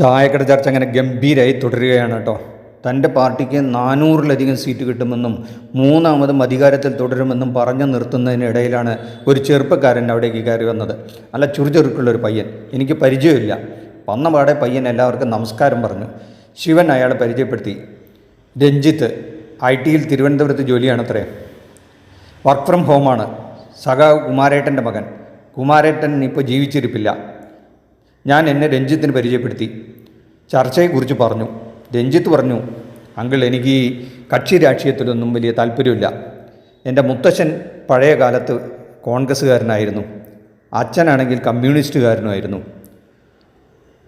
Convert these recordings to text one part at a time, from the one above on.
ചായക്കട ചർച്ച അങ്ങനെ ഗംഭീരമായി തുടരുകയാണ് കേട്ടോ. തന്റെ പാർട്ടിക്ക് നാനൂറിലധികം സീറ്റ് കിട്ടുമെന്നും മൂന്നാമതും അധികാരത്തിൽ തുടരുമെന്നും പറഞ്ഞു നിർത്തുന്നതിനിടയിലാണ് ഒരു ചെറുപ്പക്കാരൻ അവിടേക്ക് കയറി വന്നത്. അല്ല ചുറുചെറുക്കുള്ളൊരു പയ്യൻ. എനിക്ക് പരിചയമില്ല. വന്ന പാടെ പയ്യൻ എല്ലാവർക്കും നമസ്കാരം പറഞ്ഞു. ശിവൻ അയാളെ പരിചയപ്പെടുത്തി. രഞ്ജിത്ത് ഐ ടിയിൽ തിരുവനന്തപുരത്ത് ജോലിയാണത്രേ. Work from ഹോമാണ്. സഖാവ് കുമാരേട്ടന്റെ മകൻ. കുമാരേട്ടൻ ഇപ്പോൾ ജീവിച്ചിരിപ്പില്ല. ഞാൻ എന്നെ രഞ്ജിത്തിന് പരിചയപ്പെടുത്തി. ചർച്ചയെക്കുറിച്ച് പറഞ്ഞു. രഞ്ജിത്ത് പറഞ്ഞു അങ്കിൾ എനിക്ക് ഈ കക്ഷി രാഷ്ട്രീയത്തിലൊന്നും വലിയ താല്പര്യമില്ല. എന്റെ മുത്തശ്ശൻ പഴയ കാലത്ത് കോൺഗ്രസ്സുകാരനായിരുന്നു. അച്ഛനാണെങ്കിൽ കമ്മ്യൂണിസ്റ്റുകാരനുമായിരുന്നു.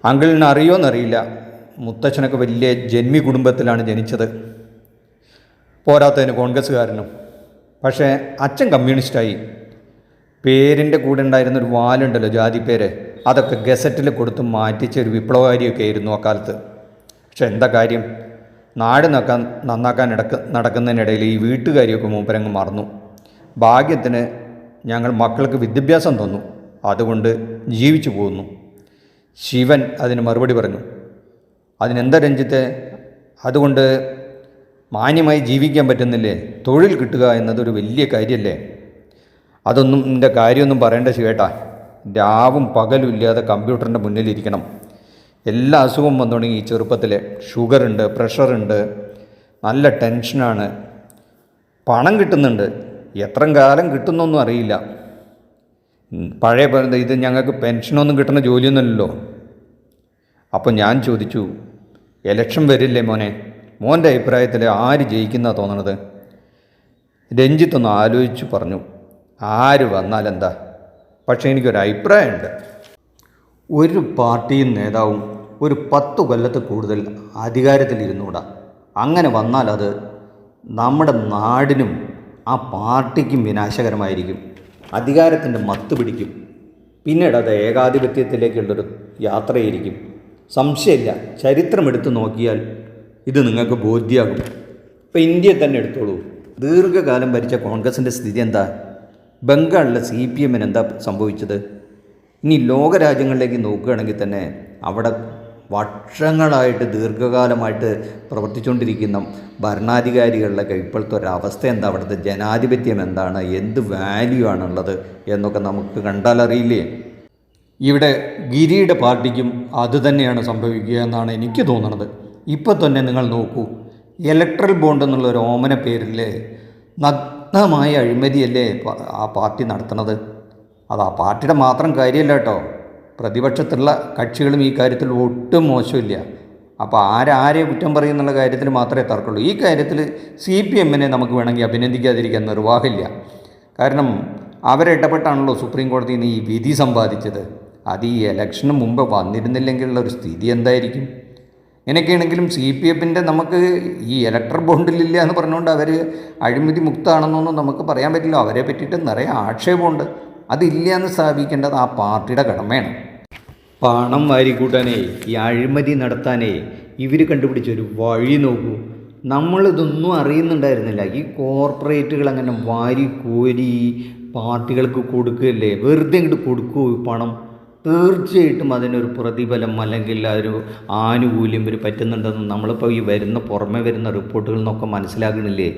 അങ്കിളിന് അറിയോന്നറിയില്ല മുത്തച്ഛനൊക്കെ വലിയ ജന്മി കുടുംബത്തിലാണ് ജനിച്ചത്. പോരാത്തതിന് കോൺഗ്രസ്സുകാരനും. പക്ഷേ അച്ഛൻ കമ്മ്യൂണിസ്റ്റായി. പേരിന്റെ കൂടെ ഉണ്ടായിരുന്നൊരു വാലുണ്ടല്ലോ ജാതി പേര് അതൊക്കെ ഗസറ്റിൽ കൊടുത്ത് മാറ്റിച്ച ഒരു വിപ്ലവകാരിയൊക്കെ ആയിരുന്നു അക്കാലത്ത്. പക്ഷെ എന്താ കാര്യം? നാട് നക്കാൻ നന്നാക്കാൻ ഇടയ്ക്ക് നടക്കുന്നതിനിടയിൽ ഈ വീട്ടുകാരിയൊക്കെ മൂപ്പരങ്ങ് മറന്നു. ഭാഗ്യത്തിന് ഞങ്ങൾ മക്കൾക്ക് വിദ്യാഭ്യാസം തന്നു. അതുകൊണ്ട് ജീവിച്ചു പോകുന്നു. ശിവൻ അതിന് മറുപടി പറഞ്ഞു. അതിനെന്താ രഞ്ജിത്തെ? അതുകൊണ്ട് മാന്യമായി ജീവിക്കാൻ പറ്റുന്നില്ലേ? തൊഴിൽ കിട്ടുക എന്നതൊരു വലിയ കാര്യമല്ലേ അതൊന്നും എന്റെ കാര്യമൊന്നും പറയേണ്ട ശിവേട്ടാ. രാവും പകലും ഇല്ലാതെ കമ്പ്യൂട്ടറിന്റെ മുന്നിലിരിക്കണം. എല്ലാ അസുഖവും വന്നു തുടങ്ങി ഈ ചെറുപ്പത്തിൽ ഷുഗറുണ്ട് പ്രഷറുണ്ട്. നല്ല ടെൻഷനാണ്. പണം കിട്ടുന്നുണ്ട്. എത്ര കാലം കിട്ടുന്നൊന്നും അറിയില്ല. പഴയ ഇത് ഞങ്ങൾക്ക് പെൻഷനൊന്നും കിട്ടുന്ന ജോലിയൊന്നുമല്ലല്ലോ. അപ്പോൾ ഞാൻ ചോദിച്ചു എലക്ഷൻ വരില്ലേ മോനെ? മോന്റെ അഭിപ്രായത്തിൽ ആര് ജയിക്കുന്ന തോന്നണത്? രഞ്ജിത്തൊന്ന് ആലോചിച്ച് പറഞ്ഞു. ആര് വന്നാലെന്താ? പക്ഷേ എനിക്കൊരു അഭിപ്രായമുണ്ട്. ഒരു പാർട്ടിയും നേതാവും ഒരു പത്ത് കൊല്ലത്ത് കൂടുതൽ അധികാരത്തിലിരുന്നൂടാ അങ്ങനെ വന്നാൽ അത് നമ്മുടെ നാടിനും ആ പാർട്ടിക്കും വിനാശകരമായിരിക്കും. അധികാരത്തിന്റെ മത്ത് പിടിക്കും. പിന്നീട് അത് ഏകാധിപത്യത്തിലേക്കുള്ളൊരു യാത്രയായിരിക്കും. സംശയമില്ല. ചരിത്രം എടുത്തു നോക്കിയാൽ ഇത് നിങ്ങൾക്ക് ബോധ്യമാകും ഇപ്പോൾ ഇന്ത്യയെ തന്നെ എടുത്തോളൂ. ദീർഘകാലം ഭരിച്ച കോൺഗ്രസിന്റെ സ്ഥിതി എന്താ? ബംഗാളിലെ സി പി എമ്മിന് എന്താ സംഭവിച്ചത്? ഇനി ലോകരാജ്യങ്ങളിലേക്ക് നോക്കുകയാണെങ്കിൽ തന്നെ അവിടെ വർഷങ്ങളായിട്ട് ദീർഘകാലമായിട്ട് പ്രവർത്തിച്ചുകൊണ്ടിരിക്കുന്ന ഭരണാധികാരികളുടെ ഇപ്പോഴത്തെ ഒരവസ്ഥ എന്താ? അവിടുത്തെ ജനാധിപത്യം എന്താണ്? എന്ത് വാല്യൂ ആണുള്ളത്? എന്നൊക്കെ നമുക്ക് കണ്ടാൽ കണ്ടാലറിയില്ലേ ഇവിടെ ഗിരിയുടെ പാർട്ടിക്കും അതുതന്നെയാണ് സംഭവിക്കുക എന്നാണ് എനിക്ക് തോന്നുന്നത്. ഇപ്പോൾ തന്നെ നിങ്ങൾ നോക്കൂ ഇലക്ട്രൽ ബോണ്ട് എന്നുള്ള ഒരു ഓമന പേരിൽ നഗ്നമായ അഴിമതിയല്ലേ ആ പാർട്ടി നടത്തുന്നത്? അത് ആ പാർട്ടിയുടെ മാത്രം കാര്യമല്ല കേട്ടോ. പ്രതിപക്ഷത്തുള്ള കക്ഷികളും ഈ കാര്യത്തിൽ ഒട്ടും മോശമില്ല. അപ്പോൾ ആരാരെ കുറ്റം പറയുന്നുള്ള കാര്യത്തിൽ മാത്രമേ തർക്കമുള്ളൂ. ഈ കാര്യത്തിൽ സി പി എമ്മിനെ നമുക്ക് വേണമെങ്കിൽ അഭിനന്ദിക്കാതിരിക്കാൻ നിർവാഹമില്ല. കാരണം അവരിടപെട്ടാണല്ലോ സുപ്രീം കോടതിയിൽ നിന്ന് ഈ വിധി സമ്പാദിച്ചത്. അത് ഈ ഇലക്ഷന് മുമ്പ് വന്നിരുന്നില്ലെങ്കിലുള്ള ഒരു സ്ഥിതി എന്തായിരിക്കും? ഇങ്ങനെയൊക്കെയാണെങ്കിലും സി പി എഫിന്റെ നമുക്ക് ഈ ഇലക്ടർ ബോണ്ടിലില്ല എന്ന് പറഞ്ഞുകൊണ്ട് അവർ അഴിമതി മുക്താണെന്നൊന്നും നമുക്ക് പറയാൻ പറ്റില്ല. അവരെ പറ്റിയിട്ട് നിറയെ ആക്ഷേപമുണ്ട്. അതില്ല എന്ന് സ്ഥാപിക്കേണ്ടത് ആ പാർട്ടിയുടെ കടമയാണ്. പണം വാരിക്കൂട്ടാനേ ഈ അഴിമതി നടത്താനേ ഇവർ കണ്ടുപിടിച്ചൊരു വഴി നോക്കൂ. നമ്മളിതൊന്നും അറിയുന്നുണ്ടായിരുന്നില്ല. ഈ കോർപ്പറേറ്റുകൾ അങ്ങനെ വാരി കോരി പാർട്ടികൾക്ക് കൊടുക്കുകയല്ലേ? വെറുതെ ഇങ്ങോട്ട് കൊടുക്കുമോ ഈ പണം. തീർച്ചയായിട്ടും അതിനൊരു പ്രതിഫലം അല്ലെങ്കിൽ ഒരു ആനുകൂല്യം ഒരു പറ്റുന്നുണ്ടെന്ന് നമ്മളിപ്പോൾ ഈ വരുന്ന പുറമെ വരുന്ന റിപ്പോർട്ടുകളിൽ നിന്നൊക്കെ മനസ്സിലാകണില്ലേ?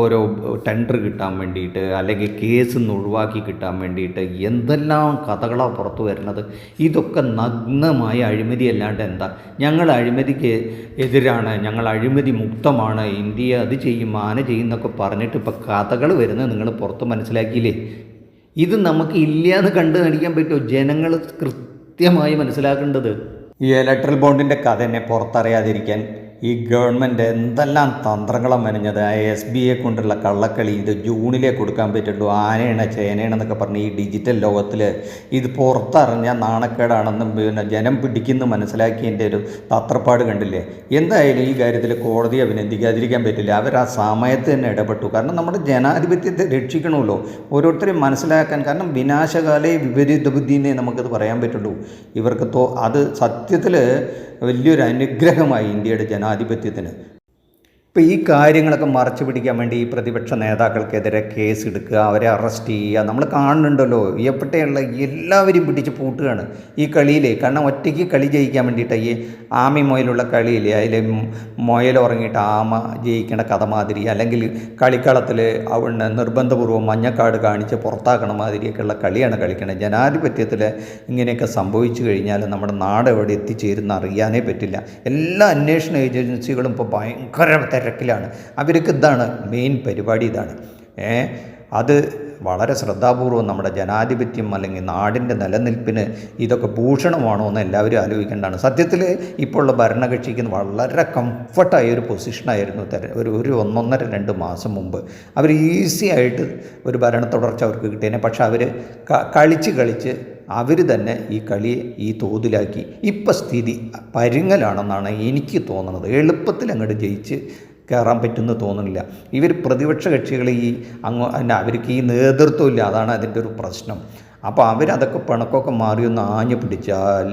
ഓരോ ടെൻഡർ കിട്ടാൻ വേണ്ടിയിട്ട് അല്ലെങ്കിൽ കേസ് ഒഴിവാക്കി കിട്ടാൻ വേണ്ടിയിട്ട് എന്തെല്ലാം കഥകളാണ് പുറത്തു വരുന്നത്? ഇതൊക്കെ നഗ്നമായ അഴിമതി അല്ലാണ്ട് എന്താ? ഞങ്ങൾ അഴിമതിക്ക് എതിരാണ് ഞങ്ങൾ അഴിമതി മുക്തമാണ് ഇന്ത്യ അത് ചെയ്യും ആന ചെയ്യുന്നൊക്കെ പറഞ്ഞിട്ട് ഇപ്പോൾ കഥകൾ വരുന്നത് നിങ്ങൾ പുറത്ത് മനസ്സിലാക്കിയില്ലേ? ഇത് നമുക്ക് ഇല്ല എന്ന് കണ്ടു കാണിക്കാൻ പറ്റുമോ? ജനങ്ങൾ കൃത്യമായി മനസ്സിലാക്കേണ്ടത്. ഈ ഇലക്ട്രൽ ബോണ്ടിന്റെ കഥ എന്നെ പുറത്തറിയാതിരിക്കാൻ ഈ ഗവൺമെന്റ് എന്തെല്ലാം തന്ത്രങ്ങളാണ് മെനഞ്ഞത്? ആ എസ് ബി എ കൊണ്ടുള്ള കള്ളക്കളി ഇത് ജൂണിലേ കൊടുക്കാൻ പറ്റുള്ളൂ. ആനയാണ് ചേനയാണെന്നൊക്കെ പറഞ്ഞ് ഈ ഡിജിറ്റൽ ലോകത്തിൽ ഇത് പുറത്തറിഞ്ഞാൽ നാണക്കേടാണെന്നും പിന്നെ ജനം പിടിക്കുന്നു മനസ്സിലാക്കിയതിന്റെ ഒരു തത്രപ്പാട് കണ്ടില്ലേ? എന്തായാലും ഈ കാര്യത്തിൽ കോടതി അഭിനന്ദിക്കാതിരിക്കാൻ പറ്റില്ല. അവർ ആ സമയത്ത് തന്നെ ഇടപെട്ടു. കാരണം നമ്മുടെ ജനാധിപത്യത്തെ രക്ഷിക്കണമല്ലോ. ഓരോരുത്തരെയും മനസ്സിലാക്കാൻ. കാരണം വിനാശകാലേ വിപരീത ബുദ്ധിന്നേ നമുക്കത് പറയാൻ പറ്റുള്ളൂ. ഇവർക്ക് തോ അത് സത്യത്തിൽ വലിയൊരു അനുഗ്രഹമായി ഇന്ത്യയുടെ ജനാധിപത്യത്തിന് ഇപ്പോൾ ഈ കാര്യങ്ങളൊക്കെ മറച്ചു പിടിക്കാൻ വേണ്ടി ഈ പ്രതിപക്ഷ നേതാക്കൾക്കെതിരെ കേസ് എടുക്കുക അവരെ അറസ്റ്റ് ചെയ്യുക നമ്മൾ കാണുന്നുണ്ടല്ലോ. എപ്പോഴത്തെയുള്ള എല്ലാവരും പിടിച്ച് പൂട്ടുകയാണ് ഈ കളിയിൽ കാരണം ഒറ്റയ്ക്ക് കളി ജയിക്കാൻ വേണ്ടിയിട്ട് ഈ ആമി മുയലുള്ള കളിയിൽ അതിൽ മുയലുറങ്ങിയിട്ട് ആമ ജയിക്കേണ്ട കഥ മാതിരി അല്ലെങ്കിൽ കളിക്കളത്തിൽ അവിടെ നിർബന്ധപൂർവം മഞ്ഞക്കാട് കാണിച്ച് പുറത്താക്കണ മാതിരിയൊക്കെയുള്ള കളിയാണ് കളിക്കുന്നത് ജനാധിപത്യത്തിൽ ഇങ്ങനെയൊക്കെ സംഭവിച്ചു കഴിഞ്ഞാൽ നമ്മുടെ നാട് എവിടെ എത്തിച്ചേരുന്ന അറിയാനേ പറ്റില്ല. എല്ലാ അന്വേഷണ ഏജൻസികളും ഇപ്പോൾ ഭയങ്കര തിരക്കിലാണ്. അവർക്ക് ഇതാണ് മെയിൻ പരിപാടി ഇതാണ്. അത് വളരെ ശ്രദ്ധാപൂർവം നമ്മുടെ ജനാധിപത്യം അല്ലെങ്കിൽ നാടിന്റെ നിലനിൽപ്പിന് ഇതൊക്കെ ഭൂഷണമാണോ എന്ന് എല്ലാവരും ആലോചിക്കേണ്ടതാണ്. സത്യത്തിൽ ഇപ്പോൾ ഉള്ള ഭരണകക്ഷിക്ക് വളരെ കംഫർട്ടായ ഒരു പൊസിഷനായിരുന്നു തെര ഒരു ഒരു ഒന്നൊന്നര രണ്ട് മാസം മുമ്പ്. അവർ ഈസി ആയിട്ട് ഒരു ഭരണ തുടർച്ച അവർക്ക് കിട്ടിയേനെ. പക്ഷേ അവർ കളിച്ച് കളിച്ച് അവർ തന്നെ ഈ കളിയെ ഈ തോതിലാക്കി. ഇപ്പം സ്ഥിതി പരുങ്ങലാണെന്നാണ് എനിക്ക് തോന്നുന്നത്. എളുപ്പത്തിൽ അങ്ങോട്ട് ജയിച്ച് കയറാൻ പറ്റുമെന്ന് തോന്നുന്നില്ല. ഇവർ പ്രതിപക്ഷ കക്ഷികൾ ഈ അങ്ങ് അല്ല അവർക്ക് ഈ നേതൃത്വം ഇല്ല. അതാണ് അതിന്റെ ഒരു പ്രശ്നം. അപ്പോൾ അവരതൊക്കെ പിണക്കൊക്കെ മാറിയൊന്ന് ആഞ്ഞു പിടിച്ചാൽ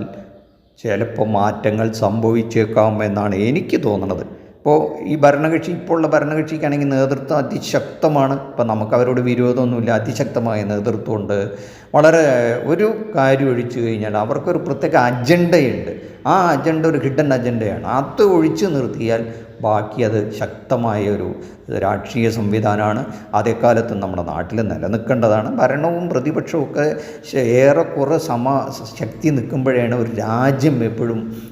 ചിലപ്പോൾ മാറ്റങ്ങൾ സംഭവിച്ചേക്കാം എന്നാണ് എനിക്ക് തോന്നുന്നത് ഇപ്പോൾ ഈ ഭരണകക്ഷി ഇപ്പോൾ ഉള്ള ഭരണകക്ഷിക്കാണെങ്കിൽ നേതൃത്വം അതിശക്തമാണ്. ഇപ്പം നമുക്ക് അവരോട് വിരോധമൊന്നുമില്ല. അതിശക്തമായ നേതൃത്വമുണ്ട്. വളരെ ഒരു കാര്യം ഒഴിച്ചു കഴിഞ്ഞാൽ അവർക്കൊരു പ്രത്യേക അജണ്ടയുണ്ട്. ആ അജണ്ട ഒരു ഹിഡൻ അജണ്ടയാണ്. അത് ഒഴിച്ചു നിർത്തിയാൽ ബാക്കി അത് ശക്തമായ ഒരു രാഷ്ട്രീയ സംവിധാനമാണ്. അതേക്കാലത്ത് നമ്മുടെ നാട്ടിൽ നിലനിൽക്കേണ്ടതാണ്. ഭരണവും പ്രതിപക്ഷവും ഒക്കെ ഏറെക്കുറെ സമ ശക്തി നിൽക്കുമ്പോഴാണ് ഒരു രാജ്യം എപ്പോഴും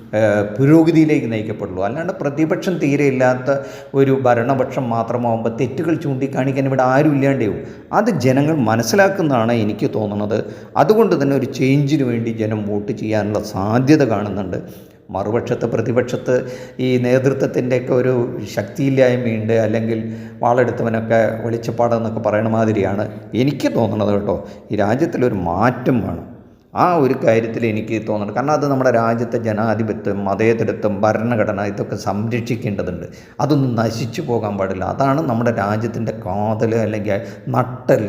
പുരോഗതിയിലേക്ക് നയിക്കപ്പെടുള്ളൂ. അല്ലാണ്ട് പ്രതിപക്ഷം തീരെ ഇല്ലാത്ത ഒരു ഭരണപക്ഷം മാത്രമാകുമ്പോൾ തെറ്റുകൾ ചൂണ്ടിക്കാണിക്കാൻ ഇവിടെ ആരും ഇല്ലാണ്ടേവും അത് ജനങ്ങൾ മനസ്സിലാക്കുന്നതാണ് എനിക്ക് തോന്നുന്നത്. അതുകൊണ്ട് തന്നെ ഒരു ചേഞ്ചിന് വേണ്ടി ജനം വോട്ട് ചെയ്യാനുള്ള സാധ്യത കാണുന്നുണ്ട്. മറുപക്ഷത്ത് പ്രതിപക്ഷത്ത് ഈ നേതൃത്വത്തിന്റെയൊക്കെ ഒരു ശക്തിയില്ലായ്മയുണ്ട്. അല്ലെങ്കിൽ വാളെടുത്തവനൊക്കെ വെളിച്ചപ്പാടെന്നൊക്കെ പറയണ മാതിരിയാണ്. എനിക്ക് തോന്നുന്നത് കേട്ടോ ഈ രാജ്യത്തിലൊരു മാറ്റം വേണം. ആ ഒരു കാര്യത്തിൽ എനിക്ക് തോന്നുന്നു കാരണം അത് നമ്മുടെ രാജ്യത്തെ ജനാധിപത്യം മതേതരത്വം ഭരണഘടന ഇതൊക്കെ സംരക്ഷിക്കേണ്ടതുണ്ട്. അതൊന്നും നശിച്ചു പോകാൻ പാടില്ല. അതാണ് നമ്മുടെ രാജ്യത്തിന്റെ കാതൽ അല്ലെങ്കിൽ നട്ടൽ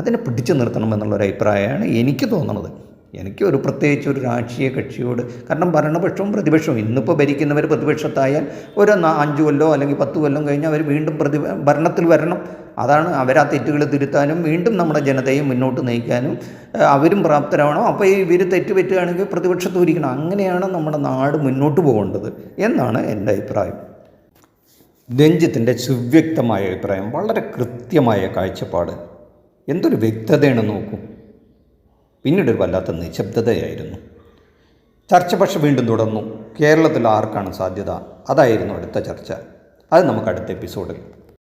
അതിനെ പിടിച്ചു നിർത്തണം എന്നുള്ളൊരു അഭിപ്രായമാണ് എനിക്ക് തോന്നുന്നത്. എനിക്ക് ഒരു പ്രത്യേകിച്ച് ഒരു രാഷ്ട്രീയ കക്ഷിയോട് കാരണം ഭരണപക്ഷവും പ്രതിപക്ഷവും ഇന്നിപ്പോൾ ഭരിക്കുന്നവർ പ്രതിപക്ഷത്തായാൽ ഒരു അഞ്ച് കൊല്ലോ അല്ലെങ്കിൽ പത്ത് കൊല്ലം കഴിഞ്ഞാൽ അവർ വീണ്ടും പ്രതി ഭരണത്തിൽ വരണം. അതാണ് അവരാ തെറ്റുകൾ തിരുത്താനും വീണ്ടും നമ്മുടെ ജനതയെ മുന്നോട്ട് നയിക്കാനും അവരും പ്രാപ്തരാവണം. അപ്പോൾ ഇവർ തെറ്റ് പറ്റുകയാണെങ്കിൽ പ്രതിപക്ഷത്ത് ഇരിക്കണം അങ്ങനെയാണ് നമ്മുടെ നാട് മുന്നോട്ട് പോകേണ്ടത് എന്നാണ് എന്റെ അഭിപ്രായം. രഞ്ജിത്തിന്റെ സുവ്യക്തമായ അഭിപ്രായം വളരെ കൃത്യമായ കാഴ്ചപ്പാട്. എന്തൊരു വ്യക്തതയാണ് നോക്കൂ. പിന്നീട് ഒരു വല്ലാത്ത നിശബ്ദതയായിരുന്നു. ചർച്ച പക്ഷെ വീണ്ടും തുടർന്നു. കേരളത്തിൽ ആർക്കാണ് സാധ്യത? അതായിരുന്നു അടുത്ത ചർച്ച. അത് നമുക്ക് അടുത്ത എപ്പിസോഡിൽ